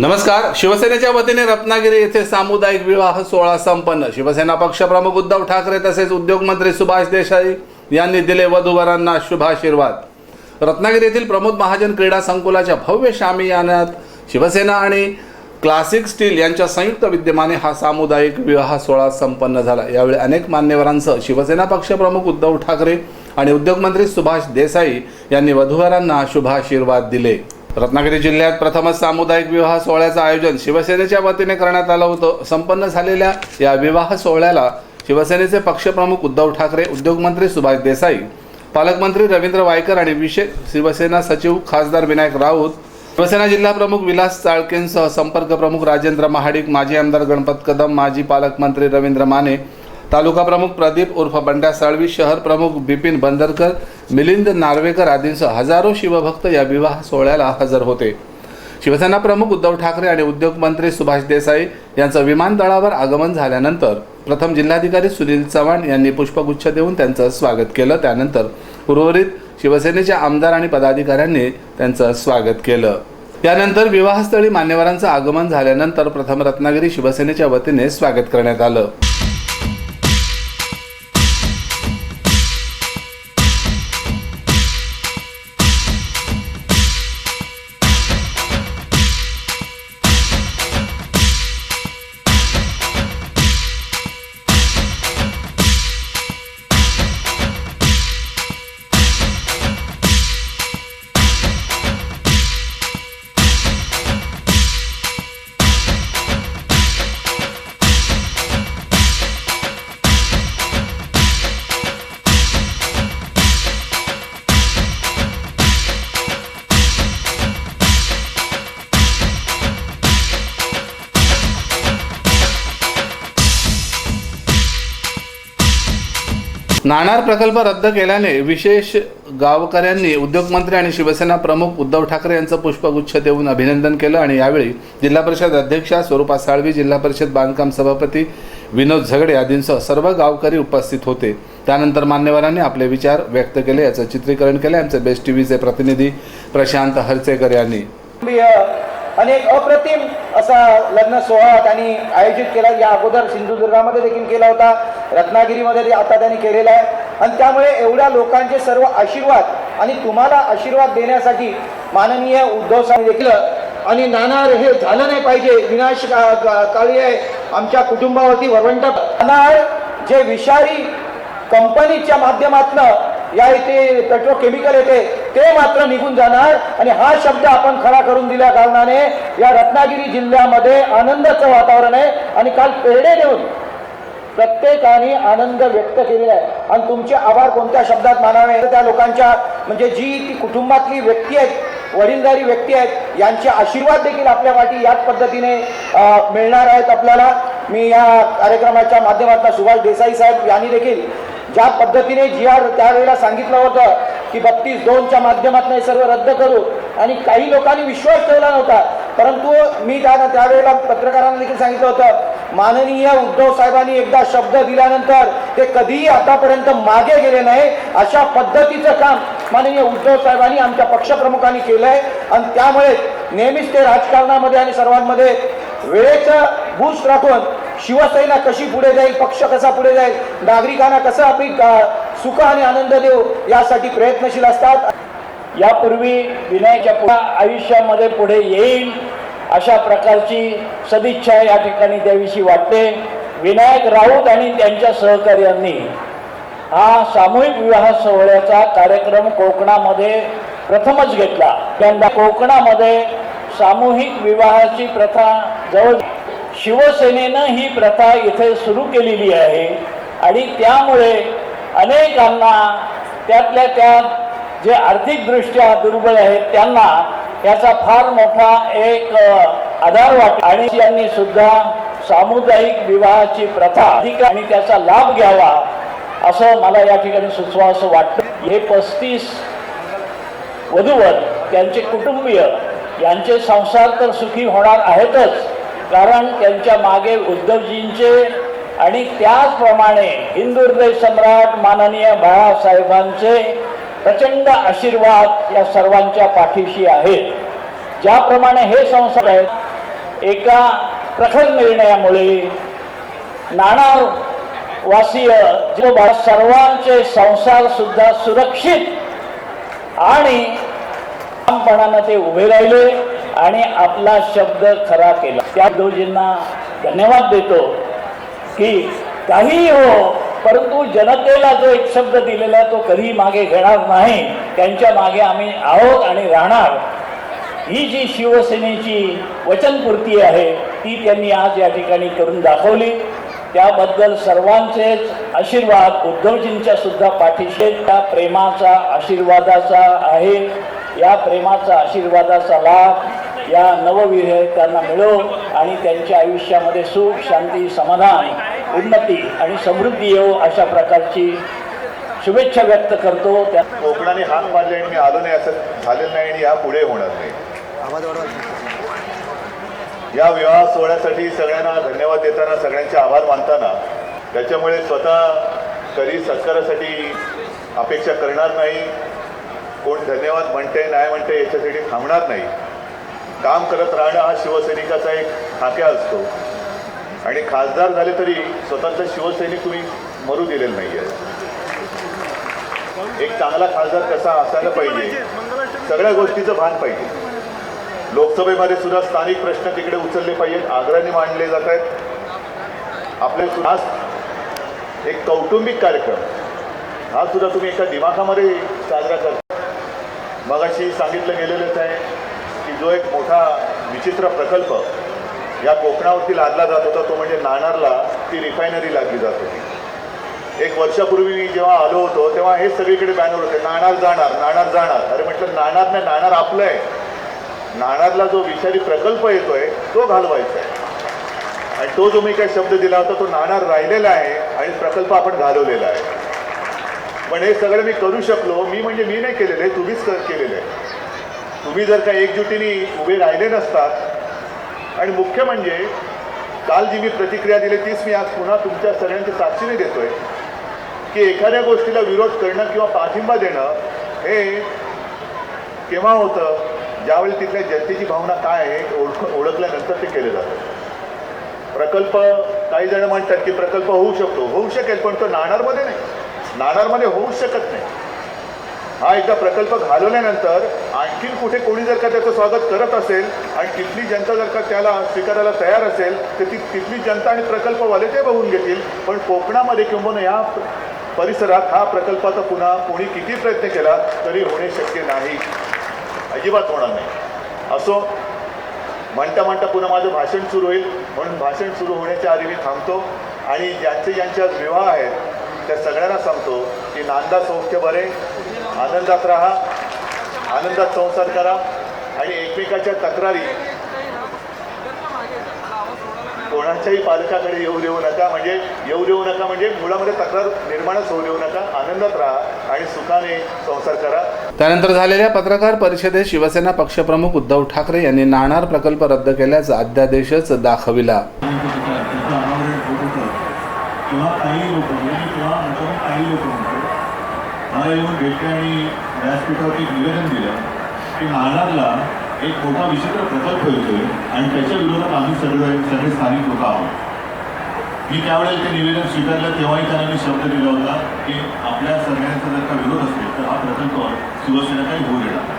नमस्कार. शिवसेनेच्या वतीने रत्नागिरी येथे सामुदायिक विवाह सोहळा संपन्न. शिवसेना पक्षप्रमुख उद्धव ठाकरे तसेच उद्योगमंत्री सुभाष देसाई यांनी दिले वधूवरांना शुभाशीर्वाद. रत्नागिरी येथील प्रमोद महाजन क्रीडा संकुलाच्या भव्य शामियानात शिवसेना आणि क्लासिक स्टील यांच्या संयुक्त विद्यमाने हा सामुदायिक विवाह सोहळा संपन्न झाला. यावेळी अनेक मान्यवरांसह शिवसेना पक्षप्रमुख उद्धव ठाकरे आणि उद्योगमंत्री सुभाष देसाई यांनी वधूवरांना शुभाशीर्वाद दिले. रत्नागिरी जिल्ह्यात प्रथमच सामुदायिक विवाह सोहळ्याचं आयोजन शिवसेनेच्या वतीने करण्यात आलं होतं. संपन्न झालेल्या या विवाह सोहळ्याला शिवसेनेचे पक्षप्रमुख उद्धव ठाकरे उद्योगमंत्री सुभाष देसाई पालकमंत्री रवींद्र वायकर आणि विशेष शिवसेना सचिव खासदार विनायक राऊत शिवसेना जिल्हा प्रमुख विलास चाळकेंसह संपर्क प्रमुख राजेंद्र महाडिक माजी आमदार गणपत कदम माजी पालकमंत्री रवींद्र माने तालुका प्रमुख प्रदीप उर्फ बंड्या साळवी शहर प्रमुख बिपिन बंदरकर मिलिंद नार्वेकर आदींसह हजारो शिवभक्त या विवाह सोहळ्याला हजर होते. शिवसेना प्रमुख उद्धव ठाकरे आणि उद्योगमंत्री सुभाष देसाई यांचं विमानतळावर आगमन झाल्यानंतर प्रथम जिल्हाधिकारी सुनील चव्हाण यांनी पुष्पगुच्छ देऊन त्यांचं स्वागत केलं. त्यानंतर उर्वरित शिवसेनेच्या आमदार आणि पदाधिकाऱ्यांनी त्यांचं स्वागत केलं. त्यानंतर विवाहस्थळी मान्यवरांचं आगमन झाल्यानंतर प्रथम रत्नागिरी शिवसेनेच्या वतीने स्वागत करण्यात आलं. नाणार प्रकल्प रद्द केल्याने विशेष गावकऱ्यांनी उद्योगमंत्री आणि शिवसेना प्रमुख उद्धव ठाकरे यांचं पुष्पगुच्छ देऊन अभिनंदन केलं आणि यावेळी जिल्हा परिषद अध्यक्षा स्वरूपा साळवी जिल्हा परिषद बांधकाम सभापती विनोद झगडे आदींसह सर्व गावकरी उपस्थित होते. त्यानंतर मान्यवरांनी आपले विचार व्यक्त केले याचं चित्रीकरण केले. आमचे बेस्ट टीव्हीचे प्रतिनिधी प्रशांत हरचेकर यांनी. अनेक अप्रतिम असा लग्न सोहळा त्यांनी आयोजित केला. या अगोदर सिंधुदुर्गामध्ये देखील केला होता. रत्नागिरीमध्ये ते आता त्यांनी केलेला आहे. आणि त्यामुळे एवढ्या लोकांचे सर्व आशीर्वाद आणि तुम्हाला आशीर्वाद देण्यासाठी माननीय उद्धव साहेब देखील आणि नाणार हे झालं नाही पाहिजे. विनाश का- काळी आहे. आमच्या कुटुंबावरती वरवंट नाणार जे विषारी कंपनीच्या माध्यमातनं या इथे पेट्रोकेमिकल येते ते मात्र निघून जाणार. आणि हा शब्द आपण खरा करून दिल्या कारणाने या रत्नागिरी जिल्ह्यामध्ये आनंदाचं वातावरण आहे. आणि काल पेढे देऊन प्रत्येकाने आनंद व्यक्त केलेला आहे. आणि तुमचे आभार कोणत्या शब्दात मानावे? तर त्या लोकांच्या म्हणजे जी ती कुटुंबातली व्यक्ती आहेत वडीलधारी व्यक्ती आहेत यांचे आशीर्वाद देखील आपल्या वाटी याच पद्धतीने मिळणार आहेत आपल्याला. मी या कार्यक्रमाच्या माध्यमातून सुभाष देसाई साहेब यांनी देखील ज्या पद्धतीने जी आर त्यावेळेला सांगितलं होतं की बत्तीस दोनच्या माध्यमातून हे सर्व रद्द करू. आणि काही लोकांनी विश्वास ठेवला नव्हता. परंतु मी त्यांना त्यावेळेला पत्रकारांना देखील सांगितलं होतं माननीय उद्धव साहेबांनी एकदा शब्द दिल्यानंतर ते कधीही आतापर्यंत मागे गेले नाही. अशा पद्धतीचं काम माननीय उद्धव साहेबांनी आमच्या पक्षप्रमुखांनी केलंय. आणि त्यामुळे नेहमीच ते राजकारणामध्ये आणि सर्वांमध्ये वेळेचं बूस्ट राखून शिवसेना कशी पुढे जाईल पक्ष कसा पुढे जाईल नागरिकांना कसं आपली सुख आणि आनंद देऊ यासाठी प्रयत्नशील असतात. यापूर्वी विनयाच्या पुढे आयुष्यामध्ये पुढे येईल. अशा प्रकारची सदिच्छा या ठिकाणी त्याविषयी वाटते. विनायक राऊत आणि त्यांच्या सहकार्यांनी हा सामूहिक विवाह सोहळ्याचा कार्यक्रम कोकणामध्ये प्रथमच घेतला. त्यांना कोकणामध्ये सामूहिक विवाहाची प्रथा जवळ शिवसेनेनं ही प्रथा इथे सुरू केलेली आहे आणि त्यामुळे अनेकांना त्यातल्या त्यात जे आर्थिकदृष्ट्या दुर्बल आहेत त्यांना याचा फार मोठा एक आधार वाट आणि यांनी सुद्धा सामुदायिक विवाहाची प्रथा अधिक आणि त्याचा लाभ घ्यावा असं मला या ठिकाणी सुचवा असं वाटतं. हे पस्तीस वधूवर त्यांचे कुटुंबीय यांचे संसार तर सुखी होणार आहेतच कारण त्यांच्या मागे उद्धवजींचे आणि त्याचप्रमाणे हिंदू हृदय सम्राट माननीय बाळासाहेबांचे प्रचंड आशीर्वाद या सर्वांच्या पाठीशी आहेत ज्याप्रमाणे हे संसार आहेत एका प्रखर निर्णयामुळे नाणार वासीय जो सर्वांचे संसार सुद्धा सुरक्षित आणि ठामपणानं ते उभे राहिले आणि आपला शब्द खरा केला. त्या दोजींना धन्यवाद देतो की काही हो परंतु जनतेला जो एक शब्द दिलेला तो कधी मागे घेणार नाही. त्यांच्या मागे आम्ही आहोत आणि राहणार. ही जी शिवसेनेची वचनपूर्ती आहे ती त्यांनी आज या ठिकाणी करून दाखवली. त्याबद्दल सर्वांचेच आशीर्वाद उद्धवजींच्या सुद्धा पाठीशी त्या प्रेमाचा आशीर्वादाचा आहे. या प्रेमाचा आशीर्वादाचा लाभ या नवविधेयकांना मिळो आणि त्यांच्या आयुष्यामध्ये सुख शांती समाधान उन्नती आणि समृद्धी येऊ अशा प्रकारची शुभेच्छा व्यक्त करतो. त्या कोकणाने हात मारले आणि मी आलो नाही असं झालेलं नाही आणि या पुढे होणार नाही. या विवाह सोहळ्यासाठी सगळ्यांना धन्यवाद देताना सगळ्यांचे आभार मानताना त्याच्यामुळे स्वतः कधी सत्कारासाठी अपेक्षा करणार नाही कोण धन्यवाद म्हणते नाही म्हणते याच्यासाठी थांबणार नाही. काम करत राहणं हा शिवसैनिकाचा एक खाक्या असतो. आणि खासदार झाले तरी स्वतःचा शिवसैनिक तुम्ही मरू दिलेलं नाही आहे एक चांगला खासदार कसा असायला पाहिजे? सगळ्या गोष्टीचं भान पाहिजे. लोकसभेमध्ये सुद्धा स्थानिक प्रश्न तिकडे उचलले पाहिजेत आग्रहाने मांडले जात आहेत. आपले सुद्धा एक कौटुंबिक कार्यक्रम हा सुद्धा तुम्ही एका दिमाखामध्ये साजरा करता मगाशी सांगितलं गेलेलंच आहे की जो एक मोठा विचित्र प्रकल्प या कोकणावरती लादला जात होता तो म्हणजे नाणारला ती रिफायनरी लागली जात होती. एक वर्षापूर्वी मी जेव्हा आलो होतो तेव्हा हे सगळीकडे बॅनर होते नाणार जाणार नाणार जाणार. अरे म्हटलं नाणार नाही नाणार आपलं आहे. नाणारला जो विषारी प्रकल्प येतोय तो घालवायचा आहे. आणि तो जो मी काही शब्द दिला होता तो नाणार राहिलेला आहे आणि प्रकल्प आपण घालवलेला आहे. पण हे सगळं मी करू शकलो मी म्हणजे मी नाही केलेलं आहे तुम्हीच केलेलं आहे. तुम्ही जर का एकजुटीने उभे राहिले नसतात आणि मुख्य म्हणजे काल जी मी प्रतिक्रिया दिली तीच मी आज पुन्हा तुमच्या सगळ्यांच्या साक्षीने देतोय की एखाद्या गोष्टीला विरोध करणं किंवा पाठिंबा देणं हे केव्हा होतं? ज्यावेळी तिथल्या जनतेची भावना काय आहे ओळख ओळखल्यानंतर ते केलं जातं. प्रकल्प काही जण म्हणतात की प्रकल्प होऊ शकतो. होऊ शकेल पण तो नाणारमध्ये नाही. नाणारमध्ये होऊच शकत नाही. हा एकदा प्रकल्प घालवल्यानंतर आणखीन कुठे कोणी जर का त्याचं स्वागत करत असेल आणि तिथली जनता जर का त्याला स्वीकारायला तयार असेल तर ती तिथली जनता आणि प्रकल्पवाले ते बघून घेतील. पण कोकणामध्ये किंबहुना या परिसरात हा प्रकल्पाचा पुन्हा कोणी किती प्रयत्न केला तरी होणे शक्य नाही. अजिबात होणार नाही. असो म्हणता म्हणता पुन्हा माझं भाषण सुरू होईल. म्हणून भाषण सुरू होण्याच्या आधी मी थांबतो. आणि ज्यांचे ज्यांचे आज विवाह आहेत त्या सगळ्यांना सांगतो की नांदा सौख्य बरे आनंदात राहा. आनंदात संसार करा आणि एकमेकाच्या तक्रारी कोणाच्याही पालकाकडे येऊ देऊ नका. म्हणजे येऊ देऊ नका म्हणजे मुलामध्ये तक्रार निर्माणच होऊ देऊ नका. आनंदात राहा आणि सुखाने संसार करा. त्यानंतर झालेल्या पत्रकार परिषदेत शिवसेना पक्षप्रमुख उद्धव ठाकरे यांनी नाणार प्रकल्प रद्द केल्याचा अध्यादेशच दाखविला. म्हणजे मी तेव्हा म्हणतो मी काही लोक म्हणतो मला येऊन भेटले आणि व्यासपीठावरती एक निवेदन दिलं की नाणारला एक मोठा विचित्र प्रकल्प येतोय आणि त्याच्या विरोधात आम्ही सगळे सगळे स्थानिक लोक आहोत. मी त्यावेळेला ते निवेदन स्वीकारलं तेव्हाही त्यांना मी शब्द दिला होता की आपल्या सगळ्यांचा जर का विरोध असेल तर हा प्रकल्प शिवसेना काही होऊ देणार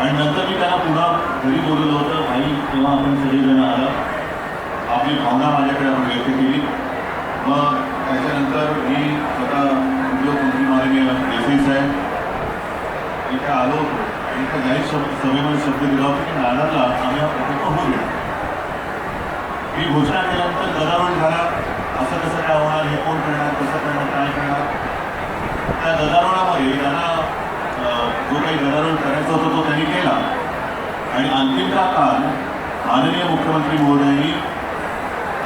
आणि नंतर मी त्यांना पुन्हा घरी बोलवलं होतं भाई तेव्हा आपण सगळेजण आला. आपली भावना माझ्याकडे आपण व्यक्त केली. मग त्याच्यानंतर मी स्वतः उद्योगमंत्री माननीय देसाई साहेब इथे आलो होतो. आणि इथं जाहीर शब्द सभेमध्ये शब्द दिला होता की नाणारला आम्ही उपक्रम होऊ देणार ही घोषणा केल्यानंतर गदारोळ झाला. असं कसं काय होणार? हे कोण करणार? कसं करणार? काय करणार? त्या गदारोळामध्ये त्यांना अं, जो काही गदारोळ करायचा होता तो त्यांनी केला. आणि अंतिमचा काल माननीय मुख्यमंत्री महोदयांनी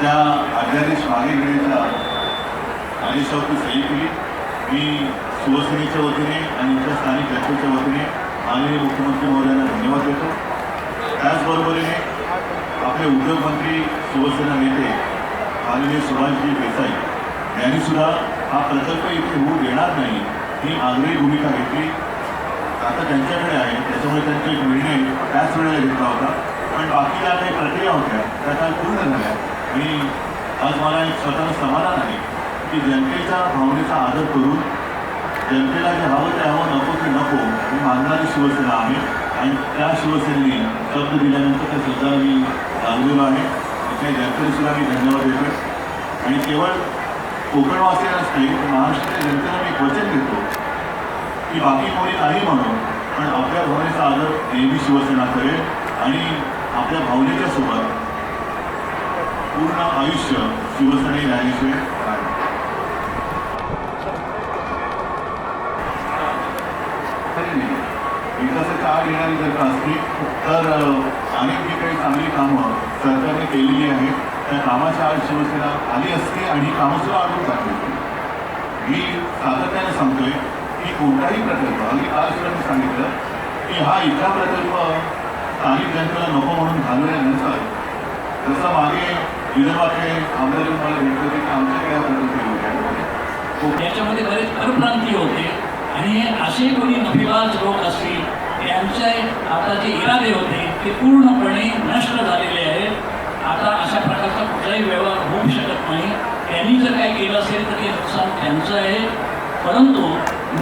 त्या अध्यादेश मागे घेण्याच्या आदेशावरती सही केली. मी शिवसेनेच्या वतीने आणि इतर स्थानिक जनतेच्या वतीने माननीय मुख्यमंत्री महोदयांना धन्यवाद देतो. त्याचबरोबरीने आपले उद्योगमंत्री शिवसेना नेते माननीय सुभाषजी देसाई यांनीसुद्धा हा प्रकल्प इथे होऊ देणार नाही ही आग्रही भूमिका घेतली. आता त्यांच्याकडे आहे त्याच्यामुळे त्यांचा एक निर्णय त्याच वेळेला घेतला होता. पण पण बाकी ज्या काही प्रक्रिया होत्या त्या काल पूर्ण झाल्या. आणि आज मला एक स्वतःला समाधान आहे की जनतेच्या भावनेचा आदर करून जनतेला जे हवं ते हवं नको ते नको ही मानणारी शिवसेना आहे आणि त्या शिवसेनेने शब्द दिल्यानंतर त्या सुद्धा मी लागलेलो आहे त्या जनतेला मी धन्यवाद देतो आणि केवळ कोकणवासियांनाच नाही तर महाराष्ट्राच्या जनतेला मी एक वचन देतो की बाकी कोणी नाही म्हणून पण आपल्या भावनेचा आदर नेहमी शिवसेना करेल आणि आपल्या भावनेच्या सोबत पूर्ण आयुष्य शिवसेने राहिल्याशिवाय राहील. तरी नाही विकासाच्या का येणारी जर का असली तर अनेक जी काही चांगली कामं सरकारने केलेली आहेत त्या कामाच्या आज शिवसेना आली असते आणि ही कामं सुद्धा अडून टाकली मी सातत्याने सांगतोय की कोणताही प्रकल्प अगदी काल सुद्धा मी सांगितलं की हा इथला प्रकल्प स्थानिक जनतेला नको म्हणून घालवल्यानंतर जसं मागे विदर्भातले आमदार मला भेटले होते की आमच्याकडे हा प्रकल्प येऊ त्याच्यामध्ये याच्यामध्ये बरेच परप्रांतीय होते आणि असे कोणी नभिबाज लोक असतील यांचे आता जे इरादे होते ते पूर्णपणे नष्ट झालेले आहेत. आता अशा प्रकारचा कुठलाही व्यवहार होऊ शकत नाही. त्यांनी जर काही केलं असेल तर ते नुकसान त्यांचं आहे. परंतु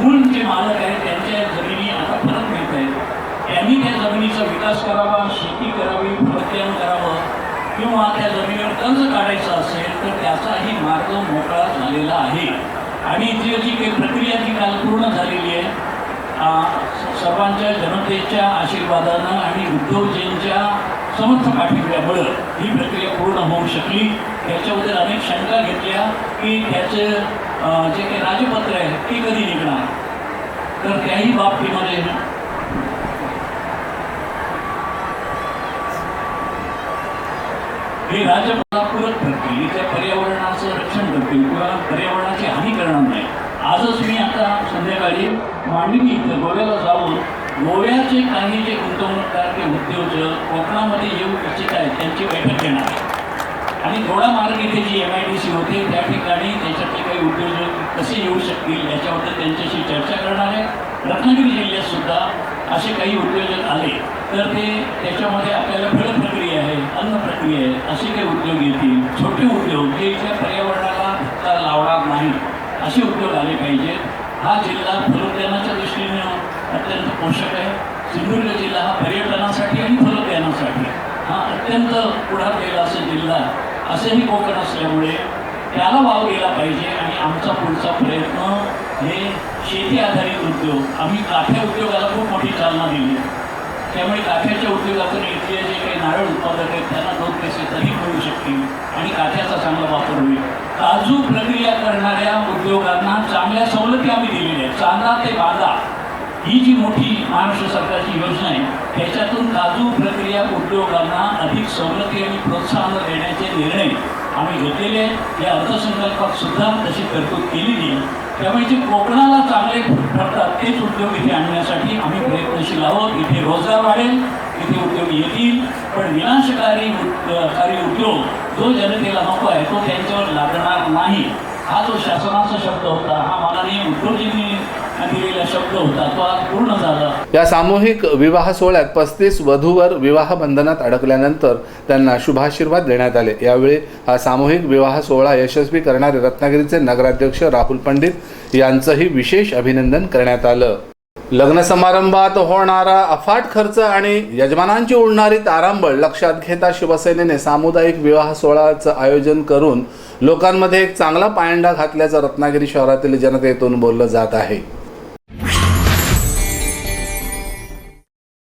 मूळ जे मालक आहेत त्यांच्या जमिनी आता परत मिळत आहेत. त्यांनी त्या जमिनीचा विकास करावा शेती करावी फलोत्यान करावं. किंवा त्या जमिनीवर कर्ज काढायचं असेल तर त्याचाही मार्ग मोकळा झालेला आहे. आणि जी जी काही प्रक्रिया जी काल पूर्ण झालेली आहे. सर्वांच्या जनतेच्या आशीर्वादानं आणि उद्धवजींच्या समर्थ पाठिंब्यामुळं ही प्रक्रिया पूर्ण होऊ शकली. याच्याबद्दल अनेक शंका घेतल्या की त्याचं जे काही राजपत्र आहे ते कधी निघणार? तर त्याही बाबतीमध्ये हे राजपदापूरक ठरतील त्या पर्यावरणाचं रक्षण करतील किंवा पर्यावरणाची हानी करणार नाही. आजच मी आता संध्याकाळी मांडवी इथं गोव्याला जाऊन गोव्याचे काही जे गुंतवणूकदार ते उद्योजक कोकणामध्ये येऊ इच्छित आहेत त्यांची बैठक घेणार आहे. आणि थोडा मार्ग इथे G M I D C होते त्या ठिकाणी त्याच्यातले काही उद्योजक कसे येऊ शकतील याच्याबद्दल त्यांच्याशी चर्चा करणार आहे. रत्नागिरी जिल्ह्यात सुद्धा असे काही उद्योजक आले तर ते त्याच्यामध्ये आपल्याला फळ प्रक्रिया आहे अन्न प्रक्रिया आहे असे काही उद्योग येतील. छोटे उद्योग जे इथल्या पर्यावरणाला लावणार नाही असे उद्योग आले पाहिजेत. हा जिल्हा फलोद्यानाच्या दृष्टीने अत्यंत पोषक आहे. सिंधुदुर्ग जिल्हा हा पर्यटनासाठी आणि फलोद्यानासाठी हा अत्यंत पुढारलेला असा जिल्हा असेही कोकण असल्यामुळे त्याला वाव गेला पाहिजे आणि आमचा पुढचा प्रयत्न हे शेती आधारित उद्योग आम्ही काठ्या उद्योगाला खूप मोठी चालना दिली आहे. त्यामुळे काठ्याच्या उद्योगातून इथले जे काही नारळ उत्पादक आहेत त्यांना दोन पैसे तरी मिळू शकतील आणि काठ्याचा चांगला वापर होईल. काजू प्रक्रिया करणाऱ्या उद्योगांना चांगल्या सवलती आम्ही दिलेल्या आहेत. चांदा ते बांदा ही जी मोठी महाराष्ट्र सरकारची योजना आहे त्याच्यातून काजू प्रक्रिया उद्योगांना अधिक सवलती आणि प्रोत्साहन देण्याचे निर्णय आम्ही घेतलेले आहेत. या अर्थसंकल्पात सुद्धा तशी तरतूद केलेली आहे. त्यामुळे जे कोकणाला चांगले ठरतात तेच उद्योग इथे आणण्यासाठी आम्ही प्रयत्नशील आहोत. इथे रोजगार वाढेल इथे उद्योग येतील. पण विनाशकारी कारी उद्योग जो जनतेला नको आहे तो त्यांच्यावर लागणार नाही. हा जो शासनाचा शब्द होता. हा माननीय उद्धवजींनी दिलेला शब्द होता. तो आज पूर्ण झाला. या सामूहिक विवाह सोहळ्यात पस्तीस वधूवर विवाह बंधनात अडकल्यानंतर त्यांना शुभाशीर्वाद देण्यात आले. यावेळी हा सामूहिक विवाह सोहळा यशस्वी करणारे रत्नागिरीचे नगराध्यक्ष राहुल पंडित यांचंही विशेष अभिनंदन करण्यात आलं. लग्न समारंभात होणारा अफाट खर्च आणि यजमानांची उडणारी तारांबळ लक्षात घेता शिवसेनेने सामुदायिक विवाह सोहळ्याचं आयोजन करून लोकांमध्ये एक चांगला पायंडा घातल्याचं रत्नागिरी शहरातील जनतेतून बोललं जात आहे.